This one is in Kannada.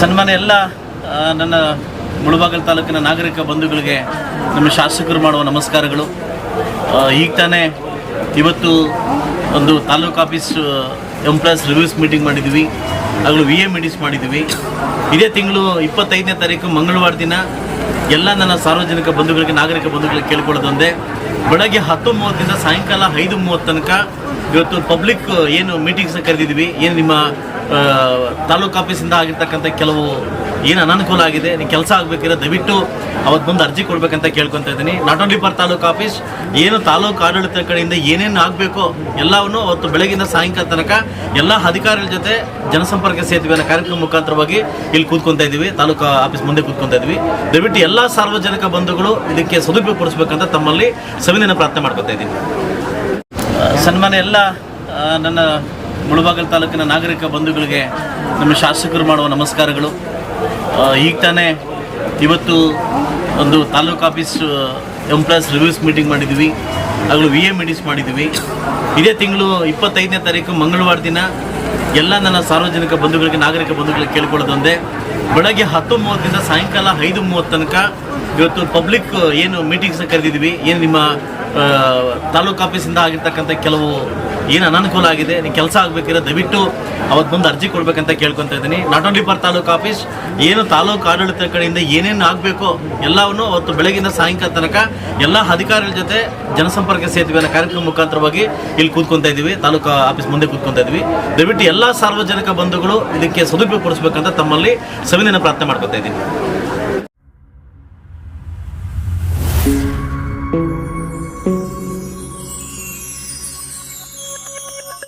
ಸನ್ಮಾನ್ಯ ಎಲ್ಲ ನನ್ನ ಮುಳಬಾಗಲ್ ತಾಲೂಕಿನ ನಾಗರಿಕ ಬಂಧುಗಳಿಗೆ ನಮ್ಮ ಶಾಸಕರು ಮಾಡುವ ನಮಸ್ಕಾರಗಳು. ಈಗ ತಾನೇ ಇವತ್ತು ಒಂದು taluk office employees reviews meeting ಮಾಡಿದ್ವಿ. ಆಗಲೂ ವಿ ಎ ಮೀಟಿಂಗ್ಸ್ ಮಾಡಿದ್ವಿ. ಇದೇ ತಿಂಗಳು ಇಪ್ಪತ್ತೈದನೇ ತಾರೀಕು ಮಂಗಳವಾರ ದಿನ ಎಲ್ಲ ನನ್ನ ಸಾರ್ವಜನಿಕ ಬಂಧುಗಳಿಗೆ, ನಾಗರಿಕ ಬಂಧುಗಳಿಗೆ ಕೇಳ್ಕೊಳ್ಳೋದೊಂದೇ. ಬೆಳಗ್ಗೆ ಹತ್ತು ಮೂವತ್ತರಿಂದ ಸಾಯಂಕಾಲ ಐದು ಮೂವತ್ತು ತನಕ ಇವತ್ತು ಪಬ್ಲಿಕ್ ಏನು ಮೀಟಿಂಗ್ಸ್ನ ಕರೆದಿದ್ವಿ. ಏನು ನಿಮ್ಮ ತಾಲೂಕು ಆಫೀಸಿಂದ ಆಗಿರ್ತಕ್ಕಂಥ ಕೆಲವು ಏನು ಅನಾನುಕೂಲ ಆಗಿದೆ, ನೀವು ಕೆಲಸ ಆಗಬೇಕಿದ್ರೆ ದಯವಿಟ್ಟು ಅವತ್ತು ಮುಂದೆ ಅರ್ಜಿ ಕೊಡಬೇಕಂತ ಕೇಳ್ಕೊತಾ ಇದ್ದೀನಿ. Not only for taluk office, ಏನು ತಾಲೂಕು ಆಡಳಿತ ಕಡೆಯಿಂದ ಏನೇನು ಆಗಬೇಕೋ ಎಲ್ಲವನ್ನು ಅವತ್ತು ಬೆಳಗಿಂದ ಸಾಯಂಕಾಲ ತನಕ ಎಲ್ಲ ಅಧಿಕಾರಿಗಳ ಜೊತೆ ಜನಸಂಪರ್ಕ ಸೇತುವೆ ಅನ್ನೋ ಕಾರ್ಯಕ್ರಮ ಮುಖಾಂತರವಾಗಿ ಇಲ್ಲಿ ಕೂತ್ಕೊತಾ ಇದ್ದೀವಿ. ತಾಲೂಕು ಆಫೀಸ್ ಮುಂದೆ ಕೂತ್ಕೊತಾ ಇದ್ದೀವಿ. ದಯವಿಟ್ಟು ಎಲ್ಲ ಸಾರ್ವಜನಿಕ ಬಂಧುಗಳು ಇದಕ್ಕೆ ಸದುಪಯೋಗ ಕೊಡಿಸ್ಬೇಕಂತ ತಮ್ಮಲ್ಲಿ ಸವಿನಯನ ಪ್ರಾರ್ಥನೆ ಮಾಡ್ಕೊತಾ ಇದ್ದೀನಿ ಸನ್ಮಾನ ಎಲ್ಲ ನನ್ನ ಮುಳಬಾಗಲ್ ತಾಲೂಕಿನ ನಾಗರಿಕ ಬಂಧುಗಳಿಗೆ ನಮ್ಮ ಶಾಸಕರು ಮಾಡುವ ನಮಸ್ಕಾರಗಳು. ಈಗ ತಾನೇ ಇವತ್ತು ಒಂದು taluk office employees reviews meeting ಮಾಡಿದ್ವಿ. ಆಗಲೂ ವಿ ಎ ಮೀಟಿಂಗ್ಸ್ ಮಾಡಿದ್ವಿ. ಇದೇ ತಿಂಗಳು ಇಪ್ಪತ್ತೈದನೇ ತಾರೀಕು ಮಂಗಳವಾರ ದಿನ ಎಲ್ಲ ನನ್ನ ಸಾರ್ವಜನಿಕ ಬಂಧುಗಳಿಗೆ, ನಾಗರಿಕ ಬಂಧುಗಳಿಗೆ ಕೇಳ್ಕೊಳ್ಳೋದೊಂದೇ ಬೆಳಗ್ಗೆ ಹತ್ತು ಮೂವತ್ತರಿಂದ ಸಾಯಂಕಾಲ ಐದು ಮೂವತ್ತು ತನಕ ಇವತ್ತು ಪಬ್ಲಿಕ್ ಏನು ಮೀಟಿಂಗ್ಸ್ನ ಕರೆದಿದ್ವಿ. ಏನು ನಿಮ್ಮ ತಾಲೂಕು ಆಫೀಸಿಂದ ಆಗಿರ್ತಕ್ಕಂಥ ಕೆಲವು ಏನು ಅನಾನುಕೂಲ ಆಗಿದೆ ನೀವು ಕೆಲಸ ಆಗಬೇಕಿರೋ ದಯವಿಟ್ಟು ಅವತ್ತು ಮುಂದೆ ಅರ್ಜಿ ಕೊಡಬೇಕಂತ ಕೇಳ್ಕೊತ ಇದ್ದೀನಿ. Not only for taluk office, ಏನು ತಾಲೂಕು ಆಡಳಿತ ಕಡೆಯಿಂದ ಏನೇನು ಆಗಬೇಕೋ ಎಲ್ಲವನ್ನು ಅವತ್ತು ಬೆಳಗಿನ ಸಾಯಂಕಾಲ ತನಕ ಎಲ್ಲ ಅಧಿಕಾರಿಗಳ ಜೊತೆ ಜನಸಂಪರ್ಕ ಸೇತುವೆನ ಕಾರ್ಯಕ್ರಮ ಮುಖಾಂತರವಾಗಿ ಇಲ್ಲಿ ಕೂತ್ಕೊತಾ ಇದ್ದೀವಿ. ತಾಲೂಕು ಆಫೀಸ್ ಮುಂದೆ ಕೂತ್ಕೊತಾ ಇದ್ದೀವಿ. ದಯವಿಟ್ಟು ಎಲ್ಲ ಸಾರ್ವಜನಿಕ ಬಂಧುಗಳು ಇದಕ್ಕೆ ಸದುಪಯೋಗಪಡಿಸಬೇಕಂತ ತಮ್ಮಲ್ಲಿ ಸವಿನಯನ ಪ್ರಾರ್ಥನೆ ಮಾಡ್ಕೊತಾ ಇದ್ದೀನಿ.